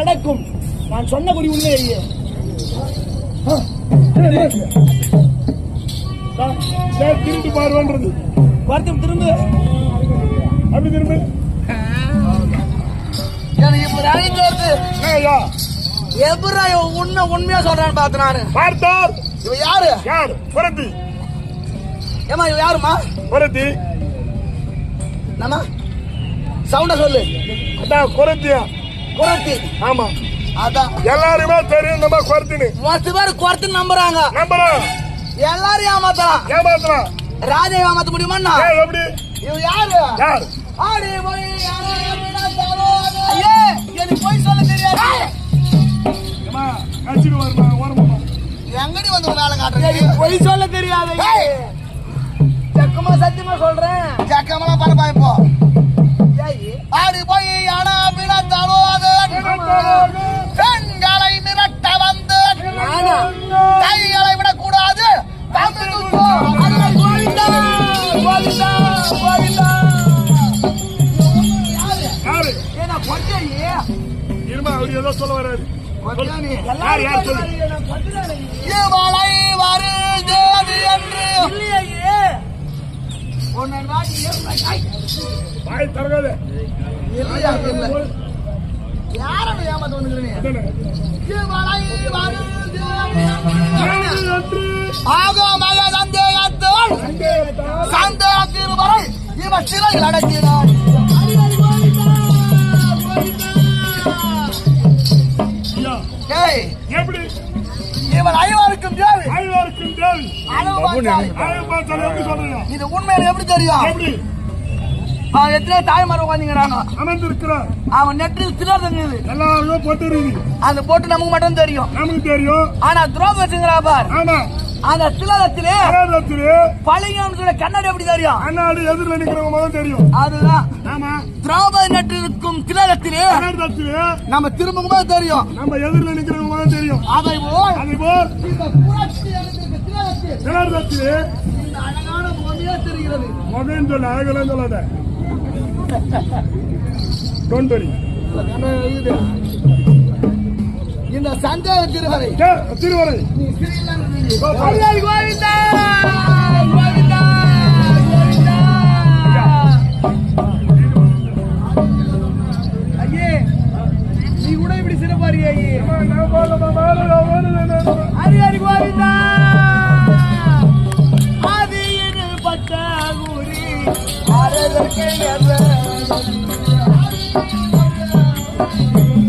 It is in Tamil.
நடக்கும். நான் சொன்னபடி உண்மை ஐயே திரும்பி பாருன்றது வருத்தம் திரும்ப. அப்படி திரும்பி. எனக்கு இப்ப அறிஞ்சு வருது ஐயா எப்படா இவன் உண்மை உண்மையா சொல்றான்னு பார்த்து நானு பார்த்தார். இவன் யாரு? யார்? புரத்தி ஏமா இவன் யாருமா புரத்தி நம்ம சவுண்ட சொல்லு. அதான் குரத்தியா குரத்தி. ஆமா. அதான். எல்லாருமே தெரியும் நம்ம குரத்தின்னு. மொத்த பேர் குரத்தி நம்புறாங்க. நம்புறோம் எல்லாரும் ஏமாத்தலாம் ஏமாத்தலாம் ராஜா ஏமாத்த முடியுமா எப்படி? இவன் யாரு? யார்? ஆடி போய். ஐயே, எனக்கு போய் சொல்ல தெரியாது. கட்சிக்கு வருமா? ஓரமா எங்கடி வந்து வேலை பொய் சொல்ல தெரியாது. சக்கமா சத்தியமா சொல்றேன். சக்கமெல்லாம் பரப்பா இப்போ இருமா அவர் ஏதோ சொல்ல கொட்டானி. யார் யார் சொல்லு? இவளை வருது என்று. இல்லையே. உன்னை வாய் தரகாத இல்லையா இல்ல. யாரை ஏமாத்த வருது ஆகமய சந்தேகத்தோள் சந்தேகத்தால். சந்தேகத்தில் வரை இவன் சிறையில் அடக்கினான் ஏய், எப்படி? இவன் ஐவருக்கும் தேவை ஐவருக்கும் சொல்றீங்க? இது உண்மையில எப்படி தெரியும்? எப்படி? அவன் எத்தனை தாய்மார் உட்காந்துங்கிறாங்க அமர்ந்திருக்கிறார். அவன் நெற்றில் சிலர் தங்குது. எல்லாருமே போட்டு அந்த போட்டு நமக்கு மட்டும் தெரியும். நமக்கு தெரியும். ஆனா துரோபதிங்கிறா பார். ஆனா அந்த சிலரத்திலே சொல்ல கண்ணாடி எப்படி தெரியும்? அண்ணாடி எதிரில் நிக்கிறவங்க தெரியும். அதுதான். நெற்றிருக்கும் திலகத்திலே கலாச்சாரத்திலே நம்ம திரும்பவும் போது தெரியும். நம்ம எதிரில் நிக்கிறவங்க முதல் தெரியும். அதை போல் அதே போல் இந்த அழகான தெரிகிறது. மகன் சொல்ல அழகெல்லாம் சொல்லாத. டோன்ட் இந்த சந்தேக திருவரை. திருவரை. கோவிந்தா! இப்படி சிறப்பாரியே ஐயே ஹரி ஹரி கோவிந்தா ஆதியின் பட்ட குரி அரதற்கு என்ற